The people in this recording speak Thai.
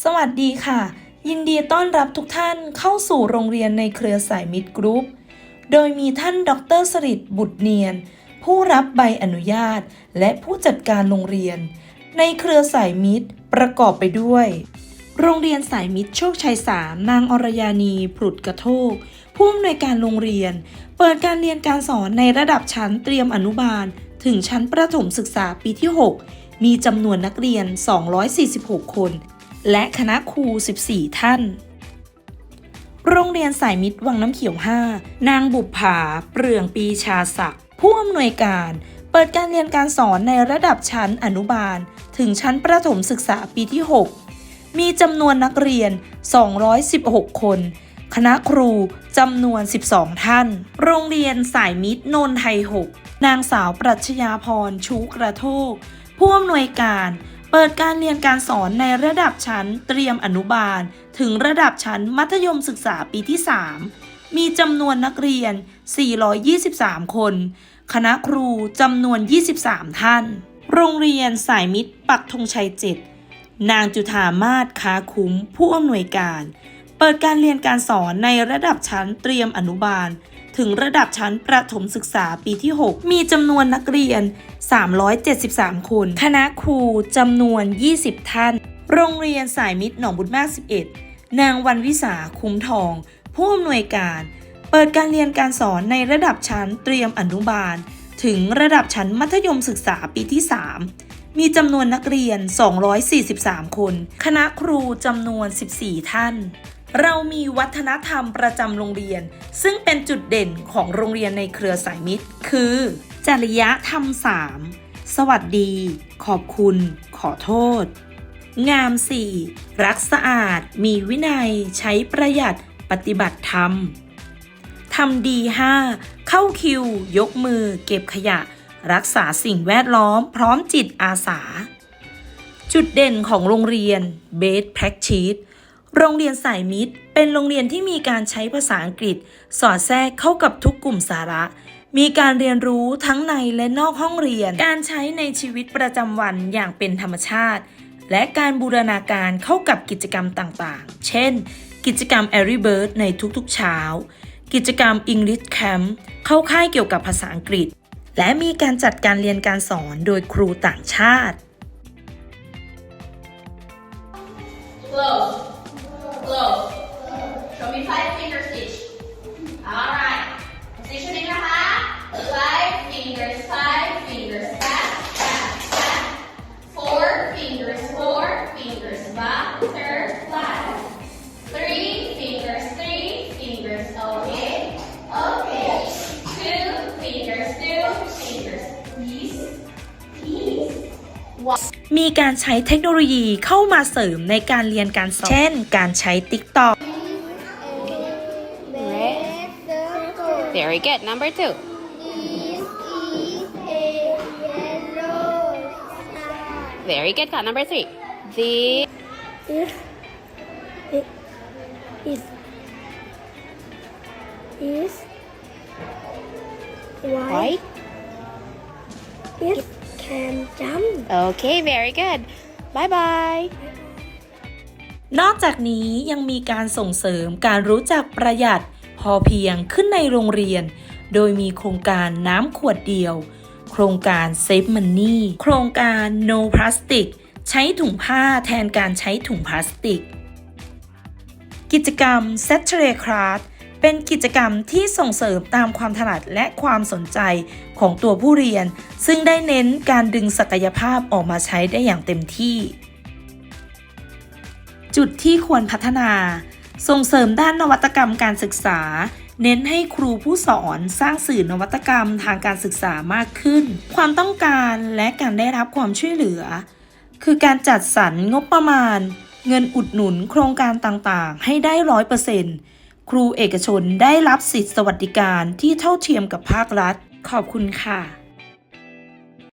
สวัสดีค่ะ ยินดีต้อนรับทุกท่านเข้าสู่โรงเรียนในเครือสายมิตรกรุ๊ป โดยมีท่านดรสริตบุตรเนียน ผู้รับใบอนุญาต และผู้จัดการโรงเรียน ในเครือสายมิตรประกอบไปด้วย โรงเรียนสายมิตรโชคชัยสามนางอรยานีผุดกระโทก ผู้อำนวยการโรงเรียน เปิดการเรียนการสอนในระดับชั้นเตรียมอนุบาล ถึงชั้นประถมศึกษาปีที่ 6 มีจำนวนนักเรียน 246 คน และคณะครู 14 ท่าน โรงเรียนสายมิตรวังน้ำเขียว 5 นางบุปผา เปลืองปีชาศักดิ์ผู้อำนวยการเปิดการเรียนการสอนในระดับชั้นอนุบาล ถึงชั้นประถมศึกษาปีที่ 6 มีจำนวนนักเรียน 216 คน คณะครูจำนวน 12 ท่าน โรงเรียนสายมิตรโนนไทย 6 นางสาวปรัชญาพรชูกระโทก ผู้อำนวยการ เปิดการเรียนการสอนในระดับชั้นเตรียมอนุบาล ถึงระดับชั้นมัธยมศึกษาปีที่ 3 มีจำนวนนักเรียน 423 คน คณะครูจำนวน 23 ท่าน โรงเรียนสายมิตรปักธงชัย7นางจุธามาศค้าคุ้มผู้อำนวยการ เปิดการเรียนการสอนในระดับชั้นเตรียมอนุบาล ถึงระดับชั้นประถมศึกษาปีที่ 6 มีจำนวนนักเรียน 373 คน คณะครูจำนวน 20 ท่าน โรงเรียนสายมิตรหนองบุญมาก 11 นางวันวิสาคุ้มทอง ผู้อำนวยการ เปิดการเรียนการสอนในระดับชั้นเตรียมอนุบาล ถึงระดับชั้นมัธยมศึกษาปีที่ 3 มีจำนวนนักเรียน 243 คน คณะครูจำนวน 14 ท่าน เรามีวัฒนธรรมประจำโรงเรียน ซึ่งเป็นจุดเด่นของโรงเรียนในเครือสายมิตร คือ จริยธรรม3สวัสดี ขอบคุณ ขอโทษ งาม4รักสะอาด มีวินัย ใช้ประหยัดปฏิบัติธรรมทำดี5เข้าคิว ยกมือ เก็บขยะ รักษาสิ่งแวดล้อม พร้อมจิตอาสา จุดเด่นของโรงเรียน Best Practice โรงเรียนสายมิตร เป็นโรงเรียนที่มีการใช้ภาษาอังกฤษ สอดแทรกเข้ากับทุกกลุ่มสาระ มีการเรียนรู้ทั้งในและนอกห้องเรียน การใช้ในชีวิตประจำวันอย่างเป็นธรรมชาติ และการบูรณาการเข้ากับกิจกรรมต่างๆ เช่น กิจกรรม Airy Bird ในทุกๆเช้า กิจกรรม English Camp เข้าค่ายเกี่ยวกับภาษาอังกฤษ และมีการจัดการเรียนการสอนโดยครูต่างชาติ Close. Show me five fingers each. Alright. Positioning your hand. Five fingers, five fingers. Back, back, back. Four fingers, four fingers. Back, turn, flat. Three fingers, three fingers. Okay. Okay. Two fingers, two fingers. Peace. Peace. One. มีการใช้เทคโนโลยีเข้ามาเสริมในการเรียนการสอน เช่น การใช้ TikTok Very good. Number two. is is a yellow star. Very good. Got number three. The If it is is white, white. it can jump. Okay. Very good. Bye bye. นอกจากนี้ยังมีการส่งเสริมการรู้จักประหยัด พอเพียงขึ้นในโรงเรียน โดยมีโครงการน้ำขวดเดียว โครงการ Save Money โครงการ No Plastic ใช้ถุงผ้าแทนการใช้ถุงพลาสติก กิจกรรม s a t u r a c r a f t เป็นกิจกรรมที่ส่งเสริมตามความถนัดและความสนใจของตัวผู้เรียน ซึ่งได้เน้นการดึงศักยภาพออกมาใช้ได้อย่างเต็มที่ จุดที่ควรพัฒนา ส่งเสริมด้านนวัตกรรมการศึกษา เน้นให้ครูผู้สอนสร้างสื่อนวัตกรรมทางการศึกษามากขึ้น ความต้องการและการได้รับความช่วยเหลือ คือการจัดสรรงบประมาณ เงินอุดหนุนโครงการต่างๆ ให้ได้ร้อยเปอร์เซ็นต์ครูเอกชนได้รับสิทธิสวัสดิการที่เท่าเทียมกับภาครัฐ ขอบคุณค่ะ